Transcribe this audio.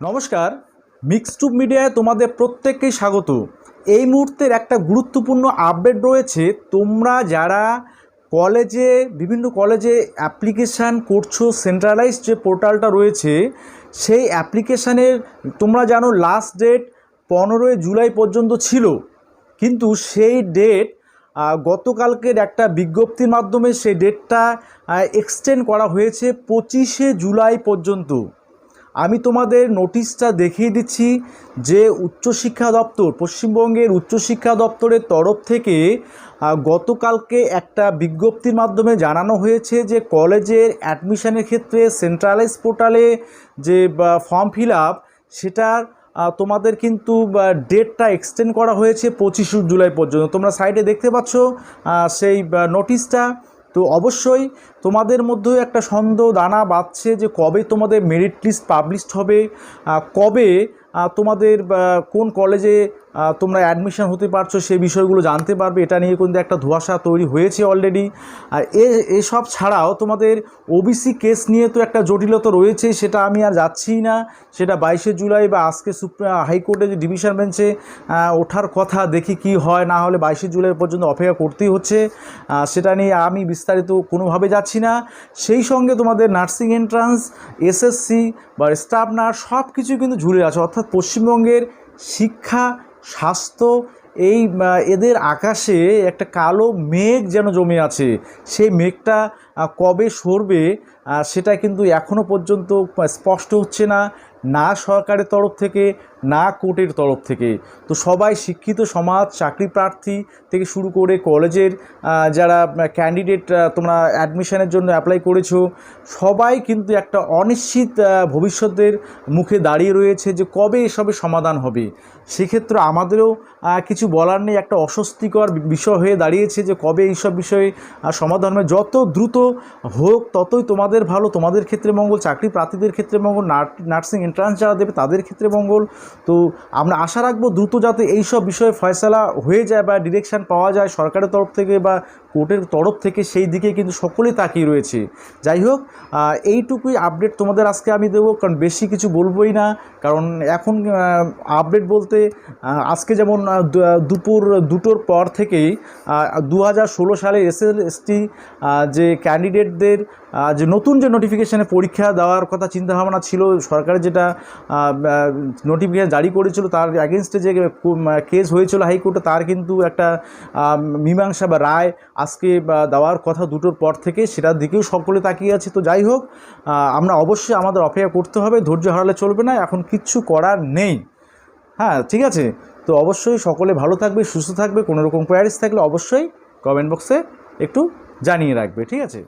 নমস্কার মিক্সটুব মিডিয়ায় তোমাদের প্রত্যেককেই স্বাগত। এই মুহূর্তের একটা গুরুত্বপূর্ণ আপডেট রয়েছে। তোমরা যারা কলেজে, বিভিন্ন কলেজে অ্যাপ্লিকেশান করছ সেন্ট্রালাইজ যে পোর্টালটা রয়েছে, সেই অ্যাপ্লিকেশানের তোমরা জানো লাস্ট ডেট পনেরোই জুলাই পর্যন্ত ছিল। কিন্তু সেই ডেট গতকালকের একটা বিজ্ঞপ্তির মাধ্যমে সেই ডেটটা এক্সটেন্ড করা হয়েছে পঁচিশে জুলাই পর্যন্ত। আমি তোমাদের নোটিশটা দেখিয়ে দিচ্ছি যে উচ্চশিক্ষা দপ্তর, পশ্চিমবঙ্গের উচ্চশিক্ষা দপ্তরের তরফ থেকে গতকালকে একটা বিজ্ঞপ্তির মাধ্যমে জানানো হয়েছে যে কলেজের অ্যাডমিশনের ক্ষেত্রে সেন্ট্রালাইজ পোর্টালে যে ফর্ম ফিল আপ সেটার তোমাদের কিন্তু ডেটটা এক্সটেন্ড করা হয়েছে পঁচিশে জুলাই পর্যন্ত। তোমরা সাইডে দেখতে পাচ্ছ সেই নোটিশটা তো অবশ্যই তোমাদের মধ্যেও একটা সন্দেহ দানা বাঁধছে যে কবে তোমাদের মেরিট লিস্ট পাবলিশড হবে কবে তোমাদের কোন কলেজে তোমরা অ্যাডমিশন হতে পারছ সেই বিষয়গুলো জানতে পারবে। এটা নিয়ে কিন্তু একটা ধোঁয়াশা তৈরি হয়েছে অলরেডি আর এ, এসব ছাড়াও তোমাদের ওবিসি কেস নিয়ে তো একটা জটিলতা রয়েছে, সেটা আমি আর যাচ্ছি না। সেটা বাইশে জুলাই বা আজকে হাইকোর্টে যে ডিভিশন বেঞ্চে ওঠার কথা, দেখি কি হয়। না হলে বাইশে জুলাই পর্যন্ত অপেক্ষা করতেই হচ্ছে। সেটা নিয়ে আমি বিস্তারিত কোনোভাবে যাচ্ছি না। সেই সঙ্গে তোমাদের নার্সিং এন্ট্রান্স এসএসসি বা স্টাফ নার্স সব কিছু কিন্তু ঝুলে আছে। অর্থাৎ পশ্চিমবঙ্গের শিক্ষা স্বাস্থ্য এই এদের আকাশে একটা কালো মেঘ যেন জমে আছে। সেই মেঘটা কবে সরবে সেটা কিন্তু এখনও পর্যন্ত স্পষ্ট হচ্ছে না। না সরকারের তরফ থেকে না কোর্টের তরফ থেকে। তো সবাই শিক্ষিত সমাজ, চাকরি প্রার্থী থেকে শুরু করে কলেজের যারা ক্যান্ডিডেট তোমরা অ্যাডমিশনের জন্য অ্যাপ্লাই করেছ, সবাই কিন্তু একটা অনিশ্চিত ভবিষ্যতের মুখে দাঁড়িয়ে রয়েছে যে কবে এসবের সমাধান হবে। সেক্ষেত্রে আমাদেরও কিছু বলার নেই। একটা অস্বস্তিকর বিষয় হয়ে দাঁড়িয়েছে যে কবে এইসব বিষয়ে সমাধান হবে। যত দ্রুত হোক, ততই তোমাদের ভালো। তোমাদের ক্ষেত্রে মঙ্গল, চাকরি প্রার্থীদের ক্ষেত্রে মঙ্গল, নার্সিং এন্ট্রান্স যারা দেবে তাদের ক্ষেত্রে মঙ্গল। তো আমরা আশা রাখব দ্রুত যাতে এইসব বিষয়ে ফয়সালা হয়ে যায় বা ডিরেকশন পাওয়া যায় সরকারের তরফ থেকে বা কোর্টের তরফ থেকে সেই দিকে কিন্তু সকলেই তাকিয়ে রয়েছে। যাই হোক এইটুকুই আপডেট তোমাদের আজকে আমি দেবো, কারণ বেশি কিছু বলবোই না, কারণ এখন আপডেট বলতে আজকে যেমন দুপুর দুটোর পর থেকেই দু হাজার ষোলো সালে এস এল এসটি যে ক্যান্ডিডেটদের যে নতুন যে নোটিফিকেশানে পরীক্ষা দেওয়ার কথা চিন্তাভাবনা ছিল সরকারের যেটা নোটিফিকেশান জারি করেছিল তার অ্যাগেনস্টে যে কেস হয়েছিল হাইকোর্টে, তার কিন্তু একটা মীমাংসা বা রায় আজকে দেওয়ার কথা দুটোর পর থেকে, সেটার দিকেও সকলে তাকিয়ে আছে। তো যাই হোক আমরা অবশ্যই আমাদের অপেক্ষা করতে হবে, ধৈর্য হারালে চলবে না, এখন কিচ্ছু করার নেই। হ্যাঁ ঠিক আছে? তো অবশ্যই সকলে ভালো থাকবে, সুস্থ থাকবে কোনো রকম থাকলে অবশ্যই কমেন্ট বক্সে একটু জানিয়ে রাখবে, ঠিক আছে?